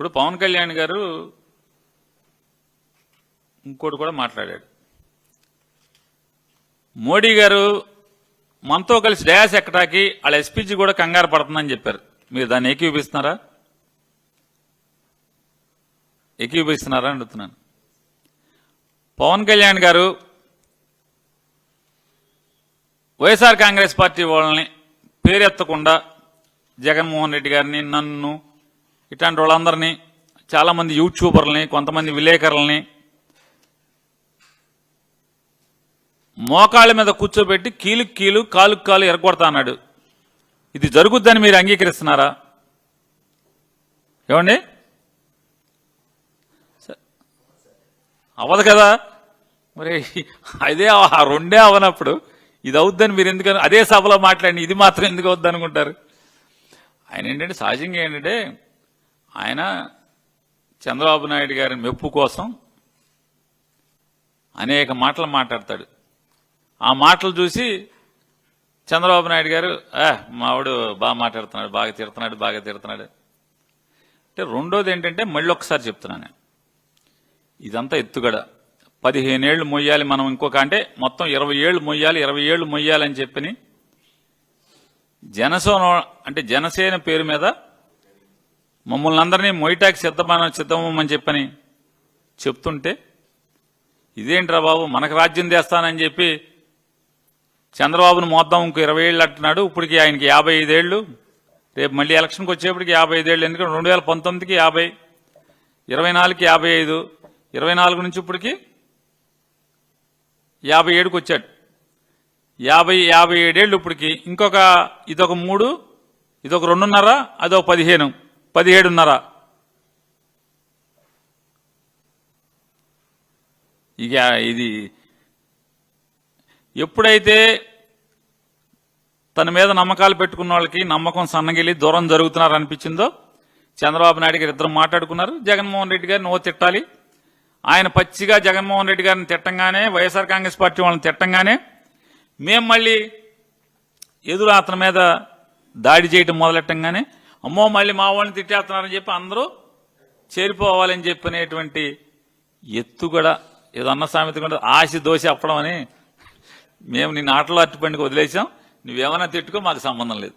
ఇప్పుడు పవన్ కళ్యాణ్ గారు ఇంకోటి కూడా మాట్లాడాడు. మోడీ గారు మనతో కలిసి డయాస్ ఎక్కడానికి వాళ్ళ ఎస్పీజీ కూడా కంగారు పడుతుందని చెప్పారు. మీరు దాన్ని ఏకీపిస్తున్నారా ఏకీపిస్తున్నారా అడుగుతున్నాను. పవన్ కళ్యాణ్ గారు వైఎస్ఆర్ కాంగ్రెస్ పార్టీ వాళ్ళని పేరెత్తకుండా జగన్మోహన్ రెడ్డి గారిని నన్ను ఇట్లాంటి వాళ్ళందరినీ చాలామంది యూట్యూబర్లని కొంతమంది విలేకరులని మోకాళ్ళ మీద కూర్చోబెట్టి కీలుకి కీలు కాలు కాలు ఎరగొడతా అన్నాడు. ఇది జరుగుద్దని మీరు అంగీకరిస్తున్నారా? ఏమండి? అవ్వదు కదా. మరి అదే ఆ రెండే అవనప్పుడు ఇది అవుద్దని మీరు ఎందుకని అదే సభలో మాట్లాడి ఇది మాత్రం ఎందుకు అవుద్ది అనుకుంటారు? ఆయన ఏంటంటే సహజంగా ఏంటంటే ఆయన చంద్రబాబు నాయుడు గారి మెప్పు కోసం అనేక మాటలు మాట్లాడతాడు. ఆ మాటలు చూసి చంద్రబాబు నాయుడు గారు ఆ మావాడు బాగా మాట్లాడుతున్నాడు బాగా తిడుతున్నాడు బాగా తిడుతున్నాడు. అంటే రెండోది ఏంటంటే మళ్ళీ ఒకసారి చెప్తున్నాను ఇదంతా ఎత్తుగడ. పదిహేనేళ్ళు మొయ్యాలి మనం ఇంకొక అంటే మొత్తం ఇరవై ఏళ్ళు మొయ్యాలి ఇరవై ఏళ్ళు మొయ్యాలి అని చెప్పని జనసేన అంటే జనసేన పేరు మీద మమ్మల్ని అందరినీ మొయిటాకి సిద్ధమని సిద్ధమని చెప్పని చెప్తుంటే ఇదేంట్రా బాబు మనకు రాజ్యం తెస్తానని చెప్పి చంద్రబాబును మోద్దాం ఇంకో ఇరవై ఏళ్ళు అంటున్నాడు. ఇప్పటికి ఆయనకి యాభై ఐదేళ్ళు రేపు మళ్ళీ ఎలక్షన్కి వచ్చేప్పటికి యాభై ఐదేళ్ళు ఎందుకంటే రెండు వేల పంతొమ్మిదికి యాభై ఇరవై నాలుగుకి యాభై ఐదు ఇరవై నాలుగు నుంచి ఇప్పటికి యాభై ఏడుకి వచ్చాడు. యాభై యాభై ఏడేళ్ళు ఇప్పటికి. ఇంకొక ఇదొక మూడు ఇదొక రెండున్నర అదొక పదిహేను. పదిహేడున్నర. ఇక ఇది ఎప్పుడైతే తన మీద నమ్మకాలు పెట్టుకున్న వాళ్ళకి నమ్మకం సన్నగిలి దూరం జరుగుతున్నారు అనిపించిందో చంద్రబాబు నాయుడు గారు ఇద్దరు మాట్లాడుకున్నారు. జగన్మోహన్ రెడ్డి గారిని ఓ తిట్టాలి. ఆయన పచ్చిగా జగన్మోహన్ రెడ్డి గారిని తిట్టంగానే వైఎస్ఆర్ కాంగ్రెస్ పార్టీ వాళ్ళని తిట్టంగానే మేము మళ్ళీ ఎదురు అతని మీద దాడి చేయటం మొదలెట్టంగానే అమ్మో మళ్ళీ మా వాళ్ళని తిట్టేస్తున్నారని చెప్పి అందరూ చేరిపోవాలని చెప్పనేటువంటి ఎత్తుగడ ఏదో అన్న సామెత కూడా ఆశ దోశ అప్పడం అని మేము నిన్న ఆటలో అట్టుపండికి వదిలేసాం నువ్వేమైనా తిట్టుకో మాకు సంబంధం లేదు.